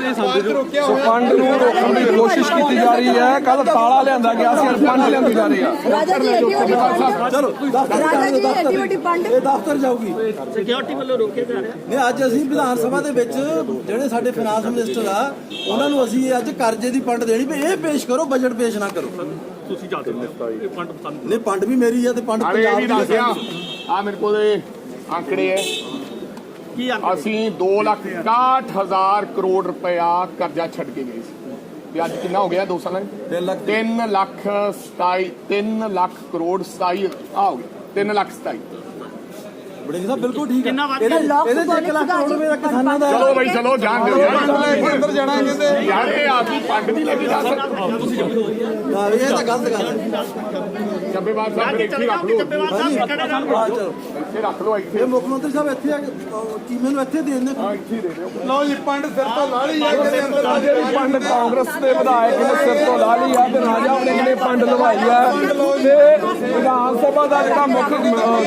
Fund ਨੂੰ ਰੋਕਣ ਦੀ ਕੋਸ਼ਿਸ਼ ਕੀਤੀ ਜਾ ਰਹੀ ਹੈ। ਕੱਲ ਤਾਲਾ ਲਿਆਂਦਾ ਗਿਆ ਸੀ ਅੱਜ ਫੰਡ ਲਿਆਂਦੀ ਜਾ ਰਹੀ ਆ ਰਾਜਾ ਜੀ ਐਡੀ ਵੱਡੀ ਚਲੋ ਰਾਜਾ ਜੀ ਐਡੀ ਵੱਡੀ ਪੰਡ ਇਹ ਦਫ਼ਤਰ ਜਾਊਗੀ। ਸਿਕਿਉਰਿਟੀ ਵੱਲੋਂ ਰੋਕਿਆ ਜਾ ਰਿਹਾ। ਨਹੀਂ ਅੱਜ ਅਸੀਂ ਵਿਧਾਨ ਸਭਾ ਦੇ ਵਿੱਚ ਜਿਹੜੇ ਸਾਡੇ ਫਾਈਨਾਂਸ ਮਿਨਿਸਟਰ ਆ ਉਹਨਾਂ ਨੂੰ ਅਸੀਂ ਅੱਜ ਕਰਜ਼ੇ ਦੀ ਫੰਡ ਦੇਣੀ ਵੀ ਇਹ ਪੇਸ਼ ਕਰੋ ਬਜਟ ਪੇਸ਼ ਨਾ ਕਰੋ। ਤੁਸੀਂ ਜਾ ਦਿਓ ਇਹ ਫੰਡ ਪਸੰਦ ਨਹੀਂ ਫੰਡ ਵੀ ਮੇਰੀ ਆ ਤੇ ਫੰਡ ਪੰਜਾਬ ਦੀ ਆ। ਆ ਮੇਰੇ ਕੋਲ ਇਹ ਆંકੜੇ ਹੈ। ਕੀ ਆ ਅਸੀਂ 2 ਲੱਖ 61000 ਕਰੋੜ ਰੁਪਇਆ ਕਰਜ਼ਾ ਛੱਡ ਕੇ ਗਏ ਸੀ। ਤੇ ਅੱਜ ਕਿੰਨਾ ਹੋ ਗਿਆ 2 ਸਾਲਾਂ ਤਿੰਨ ਲੱਖ। 3 ਲੱਖ 27 3 ਲੱਖ ਕਰੋੜ 27 ਆ ਹੋ ਗਿਆ 3 ਲੱਖ 27 ਬੜੇ ਸਾਹਿਬ ਬਿਲਕੁਲ ਠੀਕ ਹੈ। ਇਹਦੇ ਲੋਕ ਇਹਦੇ ਚ 1 ਲੱਖ ਕਰੋੜ ਰੁਪਏ ਦਾ ਕਿਸਾਨਾਂ ਦਾ ਚਲੋ ਬਈ ਚਲੋ ਜਾਣ ਦਿਓ ਯਾਰ। ਅੰਦਰ ਜਾਣਾ ਕਹਿੰਦੇ ਯਾਰ ਇਹ ਆਪੀ ਪੰਡ ਦੀ ਲੱਗੀ ਦੱਸ। ਹਾਂ ਇਹ ਤਾਂ ਗਲਤ ਗੱਲ ਹੈ। ਜੱਬੇ ਬਾਦ ਸਾਹਿਬ ਇੱਥੇ ਰੱਖ ਲਓ। ਚੱਬੇਵਾਲ ਸਾਹਿਬ ਕਿਹੜਾ ਨਾਮ ਇੱਥੇ ਰੱਖ ਲਓ ਇੱਥੇ। ਇਹ ਮੁੱਖ ਮੰਤਰੀ ਸਾਹਿਬ ਇੱਥੇ ਆ ਚੀਮੇ ਨੂੰ ਇੱਥੇ ਦੇ ਦਿੰਦੇ? ਹਾਂ ਇੱਥੇ ਦੇ ਦਿਓ। ਲਓ ਜੀ ਪੰਡ ਸਿਰ ਤੋਂ ਲਾਲੀ ਆ ਕੇ ਅੰਦਰ ਜਿਹੜੀ ਫੰਡ ਕਾਂਗਰਸ ਦੇ ਵਿਧਾਇਕ ਨੇ ਸਿਰ ਤੋਂ ਲਾ ਲਈ ਆ ਤੇ ਰਾਜਾ ਵੜਿੰਗ ਨੇ ਫੰਡ ਲਵਾਈ ਆ। ਤੇ ਵਿਧਾਨ ਸਭਾ ਦਾ ਜਿਹੜਾ ਮੁੱਖ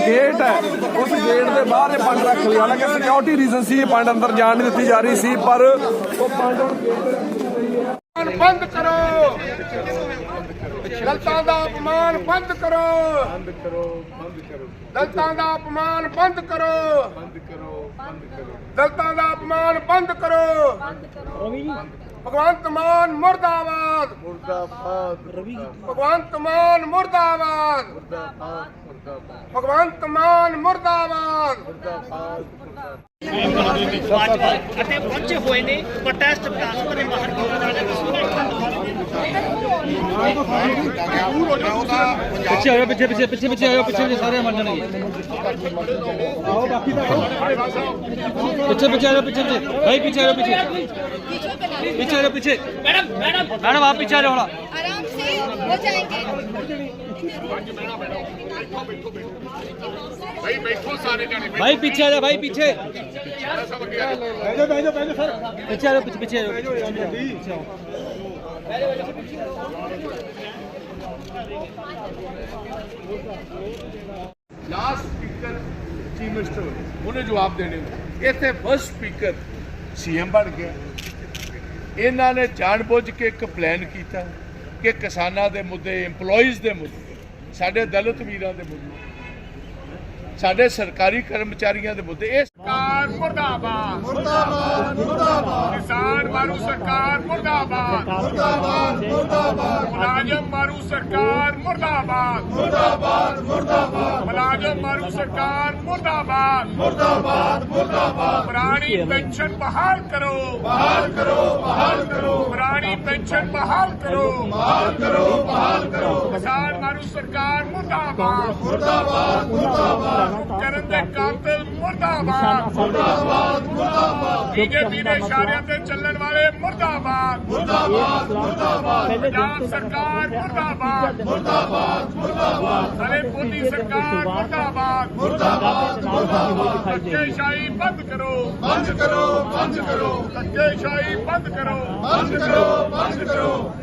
ਗੇਟ ਹੈ ਉਸ ਗੇਟ ਦੇ ਬਾਹਰ ਇਹ ਫੰਡ ਰੱਖ ਲਿਆ। ਹਾਲਾਂਕਿ ਸਿਕਿਉਰਿਟੀ ਰੀਜ਼ਨ ਸੀ ਇਹ ਫੰਡ ਅੰਦਰ ਜਾਣ ਨਹੀਂ ਦਿੱਤੀ ਜਾ ਰਹੀ ਸੀ ਪਰ ਉਹ ਹੁਣ ਬੰਦ ਕਰੋ। ਦਲਤਾਂ ਦਾ ਅਪਮਾਨ ਬੰਦ ਕਰੋ। ਬੰਦ ਕਰੋ ਬੰਦ ਕਰੋ। ਦਲਤਾਂ ਦਾ ਅਪਮਾਨ ਬੰਦ ਕਰੋ। ਬੰਦ ਕਰੋ ਬੰਦ ਕਰੋ। ਦਲਤਾਂ ਦਾ ਅਪਮਾਨ ਬੰਦ ਕਰੋ। ਭਗਵੰਤ ਮਾਨ ਮੁਰਦਾਬਾਦ। ਮੁਰਦਾਬਾਦ ਰਵੀ ਭਗਵੰਤ ਮਾਨ ਮੁਰਦਾਬਾਦ। ਮੁਰਦਾਬਾਦ ਭਗਵੰਤ ਮਾਨ ਮੁਰਦਾਬਾਦ। ਅਤੇ ਪਹੁੰਚੇ ਹੋਏ ਨੇ ਪ੍ਰੋਟੈਸਟ ਵਿਕਾਸ ਦੇ ਬਾਹਰ ਕਿਉਂ ਜਾ ਰਹੇ ਪਿੱਛੇ ਆਇਓ ਪਿੱਛੇ ਪਿੱਛੇ ਪਿੱਛੇ ਪਿੱਛੇ ਆਇਓ ਪਿੱਛੇ ਪਿੱਛੇ ਸਾਰੇ ਮੰਨ ਜਾਣਗੇ ਪਿੱਛੇ ਪਿੱਛੇ ਆਇਓ ਪਿੱਛੇ ਪਿੱਛੇ ਭਾਈ ਪਿੱਛੇ ਆਇਓ ਪਿੱਛੇ ਪਿੱਛੇ ਆਇਓ ਪਿੱਛੇ ਮੈਡਮ ਮੈਡਮ ਮੈਡਮ ਆਪ ਪਿੱਛੇ आ जाओ थोड़ा आराम से हो जाएंगे ਭਾਈ ਬੈਠੋ ਸਾਰੇ ਜਾਣੇ भाई पीछे आ जाओ भाई पीछे ਸਭ ਅੱਗੇ ਆ ਜਾਓ। पीछे आ जाओ पीछे पीछे आ जाओ पीछे आओ ਲਾਸਟ ਸਪੀਕਰ ਚੀਫ ਮਿਨਿਸਟਰ ਉਹਨੇ ਜਵਾਬ ਦੇਣੇ ਇੱਥੇ ਫਸਟ ਸਪੀਕਰ ਸੀਐਮ ਬਣ ਗਿਆ। ਇਹਨਾਂ ਨੇ ਜਾਣਬੁੱਝ ਕੇ ਇੱਕ ਪਲਾਨ ਕੀਤਾ ਕਿ ਕਿਸਾਨਾਂ ਦੇ ਮੁੱਦੇ, EMPLOYEES ਦੇ ਮੁੱਦੇ, ਸਾਡੇ ਦਲਿਤ ਵੀਰਾਂ ਦੇ ਮੁੱਦੇ, ਸਾਡੇ ਸਰਕਾਰੀ ਕਰਮਚਾਰੀਆਂ ਦੇ ਮੁੱਦੇ, ਇਹ ਮੁਰਦਾਬਾਦ। ਮੁਰਦਾਬਾਦ ਮੁਰਦਾਬਾਦ। ਕਿਸਾਨ ਮਾਰੂ ਸਰਕਾਰ ਮੁਰਦਾਬਾਦ। ਮੁਰਦਾਬਾਦ ਮੁਰਦਾਬਾਦ। ਮੁਲਾਜ਼ਮ ਮਾਰੂ ਸਰਕਾਰ ਮੁਰਦਾਬਾਦ। ਮੁਲਾਜ਼ਮ ਮਾਰੂ ਸਰਕਾਰ ਮੁਰਦਾਬਾਦ। ਮੁਰਦਾਬਾਦ ਮੁਰਦਾਬਾਦ। ਪੁਰਾਣੀ ਪੈਨਸ਼ਨ ਬਹਾਲ ਕਰੋ। ਬਹਾਲ ਕਰੋ ਬਹਾਲ ਕਰੋ। ਪੁਰਾਣੀ ਪੈਨਸ਼ਨ ਬਹਾਲ ਕਰੋ। ਬਹਾਲ ਕਰੋ ਬਹਾਲ ਕਰੋ। ਕਿਸਾਨ ਮਾਰੂ ਸਰਕਾਰ ਮੁਰਦਾਬਾਦ। ਮੁਰਦਾਬਾਦ ਮੁਰਦਾਬਾਦ। ਕਰਨ ਦੇ ਕਾਤਲ ਮੁਰਦਾਬਾਦ ਮੁਰਦਾਬਾਦ ਮੁਰਦਾਬਾਦ ਬੀਜੇਪੀ ਦੇ ਇਸ਼ਾਰਿਆਂ ਤੇ ਚੱਲਣ ਵਾਲੇ ਮੁਰਦਾਬਾਦ ਮੁਰਦਾਬਾਦ ਮੁਰਦਾਬਾਦ ਪੰਜਾਬ ਸਰਕਾਰ ਮੁਰਦਾਬਾਦ ਹਲੇ ਮੋਦੀ ਸਰਕਾਰ ਮੁਰਦਾਬਾਦ ਮੁਰਦਾਬਾਦ ਮੁਰਦਾਬਾਦ ਧੱਕੇਸ਼ਾਹੀ ਬੰਦ ਕਰੋ ਬੰਦ ਕਰੋ ਬੰਦ ਕਰੋ ਧੱਕੇਸ਼ਾਹੀ ਬੰਦ ਕਰੋ ਬੰਦ ਕਰੋ ਬੰਦ ਕਰੋ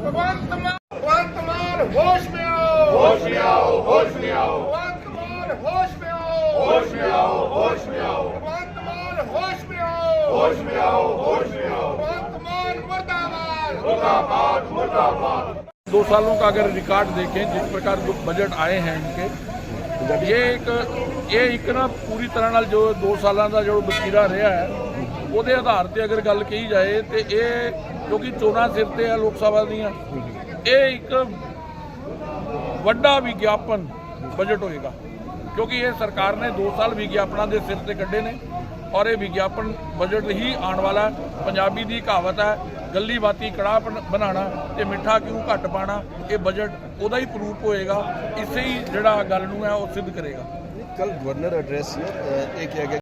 ਭਗਵੰਤ ਮਾਨ ਭਗਵੰਤ ਮਾਨ ਹੋਸ਼ ਮੇ ਆਓ ਹੋਸ਼ ਮੇ ਆਓ ਹੋਸ਼ ਮੇ ਆਓ ਭਗਵੰਤ ਮਾਨ ਹੋਸ਼ ਮੇ ਆਓ ਹੋਸ਼ ਮੇ ਆਓ ਹੋਸ਼ ਮੇ ਆਓ ਭਗਵੰਤ ਮਾਨ ਹੋਸ਼ ਮੇ ਆਓ ਹੋਸ਼ ਮੇ ਆਓ ਹੋਸ਼ ਮੇ ਆਓ ਭਗਵੰਤ ਮਾਨ ਮੁਰਦਾਬਾਦ दो सालों का अगर रिकॉर्ड देखें जिस प्रकार जो बजट आए हैं इनके ये एक ਇਹ ਇੱਕ ਨਾ ਪੂਰੀ ਤਰ੍ਹਾਂ ਨਾਲ ਜੋ 2 ਸਾਲਾਂ ਦਾ ਜੋ ਵਤੀਰਾ ਰਿਹਾ ਹੈ ਉਹਦੇ ਆਧਾਰ ਤੇ ਅਗਰ ਗੱਲ ਕਹੀ ਜਾਏ ਤੇ ਇਹ ਕਿਉਂਕਿ ਚੋਣਾਂ ਸਿਰ ਤੇ ਆ ਲੋਕ ਸਭਾ ਦੀਆਂ ਇਹ ਇੱਕ ਵੱਡਾ ਵਿਗਿਆਪਨ ਬਜਟ ਹੋਏਗਾ ਕਿਉਂਕਿ ਇਹ ਸਰਕਾਰ ਨੇ 2 ਸਾਲ ਵਿਗਿਆਪਨਾਂ ਦੇ ਸਿਰ ਤੇ ਕੱਢੇ ਨੇ ਔਰ ਇਹ ਵਿਗਿਆਪਨ ਬਜਟ ਹੀ ਆਉਣ ਵਾਲਾ ਪੰਜਾਬੀ ਦੀ ਕਹਾਵਤ ਹੈ, ਗੱਲੀ ਬਾਤੀ ਕੜਾ ਬਣਾਣਾ ਤੇ ਮਿੱਠਾ ਕਿਉਂ ਘੱਟ ਪਾਣਾ ਇਹ ਬਜਟ ਉਹਦਾ ਹੀ ਪ੍ਰੂਫ ਹੋਏਗਾ, ਇਸੇ ਹੀ ਜਿਹੜਾ ਗੱਲ ਨੂੰ ਹੈ, ਉਹ ਸਿੱਧ ਕਰੇਗਾ। ਕੱਲ ਗਵਰਨਰ ਐਡਰੈਸ ਇਹ ਕਿਹਾ ਗਿਆ